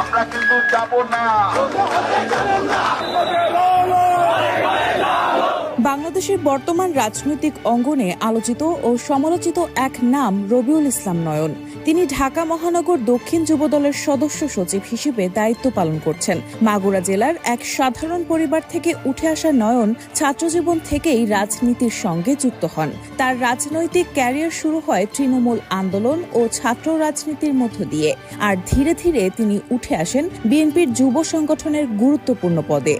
আমরা কিন্তু যাব না। বাংলাদেশের বর্তমান রাজনৈতিক অঙ্গনে আলোচিত ও সমালোচিত এক নাম রবিউল ইসলাম নয়ন। তিনি ঢাকা মহানগর দক্ষিণ যুবদলের সদস্য সচিব হিসেবে দায়িত্ব পালন করছেন। মাগুরা জেলার এক সাধারণ পরিবার থেকে উঠে আসা নয়ন ছাত্রজীবন থেকেই রাজনীতির সঙ্গে যুক্ত হন। তার রাজনৈতিক ক্যারিয়ার শুরু হয় তৃণমূল আন্দোলন ও ছাত্র রাজনীতির মধ্য দিয়ে। আর ধীরে ধীরে তিনি উঠে আসেন বিএনপির যুব সংগঠনের গুরুত্বপূর্ণ পদে।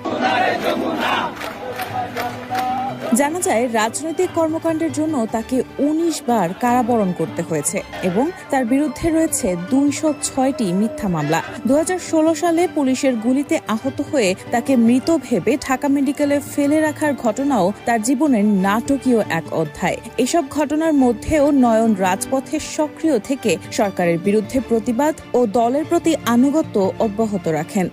জানা যায়, রাজনৈতিক কর্মকাণ্ডের জন্য তাকে উনিশ বার কারাবরণ করতে হয়েছে এবং তার বিরুদ্ধে রয়েছে দুইশো ছয়টি মিথ্যা মামলা। দু হাজার ষোলো সালে পুলিশের গুলিতে আহত হয়ে তাকে মৃত ভেবে ঢাকা মেডিকেলে ফেলে রাখার ঘটনাও তার জীবনের নাটকীয় এক অধ্যায়। এসব ঘটনার মধ্যেও নয়ন রাজপথে সক্রিয় থেকে সরকারের বিরুদ্ধে প্রতিবাদ ও দলের প্রতি আনুগত্য অব্যাহত রাখেন।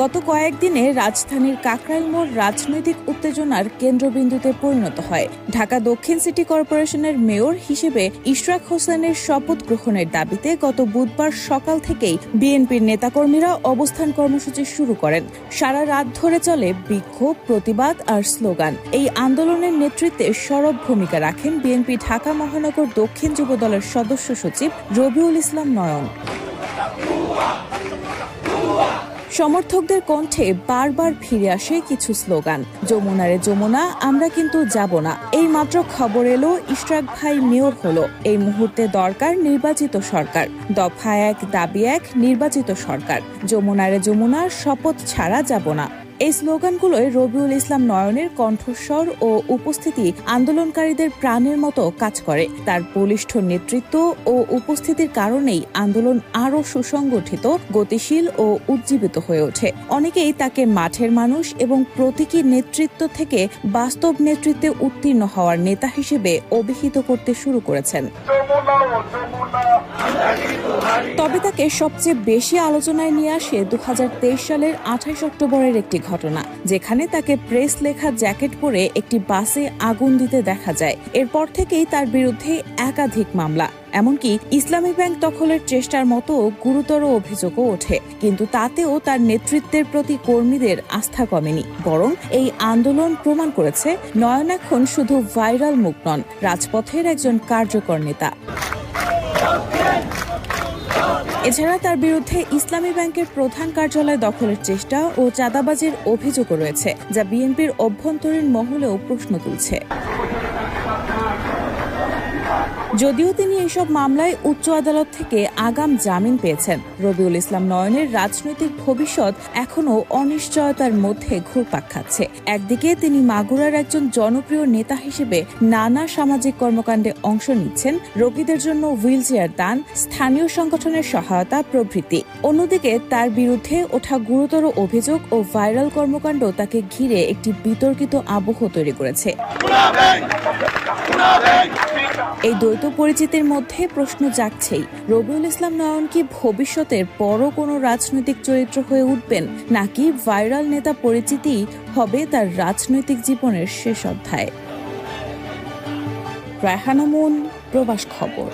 গত কয়েকদিনে রাজধানীর কাকরাইল মোড় রাজনৈতিক উত্তেজনার কেন্দ্রবিন্দুতে পরিণত হয়। ঢাকা দক্ষিণ সিটি কর্পোরেশনের মেয়র হিসেবে ইশরাক হোসেনের শপথ গ্রহণের দাবিতে গত বুধবার সকাল থেকেই বিএনপির নেতাকর্মীরা অবস্থান কর্মসূচি শুরু করেন। সারা রাত ধরে চলে বিক্ষোভ, প্রতিবাদ আর স্লোগান। এই আন্দোলনের নেতৃত্বে সরব ভূমিকা রাখেন বিএনপি ঢাকা মহানগর দক্ষিণ যুব দলের সদস্য সচিব রবিউল ইসলাম নয়ন। সমর্থকদের কণ্ঠে বারবার ফিরে আসে কিছু স্লোগান। যমুনারে যমুনা, আমরা কিন্তু যাব না। এই মাত্র খবর এলো, ইশরাক ভাই মেয়র হলো। এই মুহূর্তে দরকার নির্বাচিত সরকার। দফা এক, দাবি এক, নির্বাচিত সরকার। যমুনারে যমুনা, শপথ ছাড়া যাব না। এই স্লোগানগুলোয় রবিউল ইসলাম নয়নের কণ্ঠস্বর ও উপস্থিতি আন্দোলনকারীদের প্রাণের মতো কাজ করে। তার বলিষ্ঠ নেতৃত্ব ও উপস্থিতির কারণেই আন্দোলন আরও সুসংগঠিত, গতিশীল ও উজ্জীবিত হয়ে ওঠে। অনেকেই তাকে মাঠের মানুষ এবং প্রতীকী নেতৃত্ব থেকে বাস্তব নেতৃত্বে উত্তীর্ণ হওয়ার নেতা হিসেবে অভিহিত করতে শুরু করেছেন। তবে তাকে সবচেয়ে বেশি আলোচনায় নিয়ে আসে দু হাজার তেইশ সালের আঠাশ অক্টোবরের একটি ঘটনা, যেখানে তাকে প্রেস লেখা জ্যাকেট পরে একটি বাসে আগুন দিতে দেখা যায়। এরপর থেকেই তার বিরুদ্ধে একাধিক মামলা, এমনকি ইসলামী ব্যাংক দখলের চেষ্টার মতো গুরুতর অভিযোগও ওঠে, কিন্তু তাতেও তার নেতৃত্বের প্রতি কর্মীদের আস্থা কমেনি। বরং এই আন্দোলন প্রমাণ করেছে, নয়ন এখন শুধু ভাইরাল মুখ নন, রাজপথের একজন কার্যকর নেতা। এছাড়া তার বিরুদ্ধে ইসলামী ব্যাংকের প্রধান কার্যালয় দখলের চেষ্টা ও চাঁদাবাজির অভিযোগও রয়েছে, যা বিএনপির অভ্যন্তরীণ মহলেও প্রশ্ন তুলছে। যদিও তিনি এসব মামলায় উচ্চ আদালত থেকে আগাম জামিন পেয়েছেন। রবিউল ইসলাম নয়নের রাজনৈতিক ভবিষ্যৎ এখনও অনিশ্চয়তার মধ্যে ঘুরপাক খাচ্ছে। একদিকে তিনি মাগুরার একজন জনপ্রিয় নেতা হিসেবে নানা সামাজিক কর্মকাণ্ডে অংশ নিচ্ছেন, রোগীদের জন্য হুইল চেয়ার দান, স্থানীয় সংগঠনের সহায়তা প্রভৃতি। অন্যদিকে তার বিরুদ্ধে ওঠা গুরুতর অভিযোগ ও ভাইরাল কর্মকাণ্ড তাকে ঘিরে একটি বিতর্কিত আবহ তৈরি করেছে। এই দ্বৈত পরিচিতির মধ্যে প্রশ্ন জাগছেই। রবিউল ইসলাম নয়ন কি ভবিষ্যতের বড় কোনো রাজনৈতিক চরিত্র হয়ে উঠবেন, নাকি ভাইরাল নেতা পরিচিতি হবে তার রাজনৈতিক জীবনের শেষ অধ্যায়? রায়হানামুন প্রবাস খবর।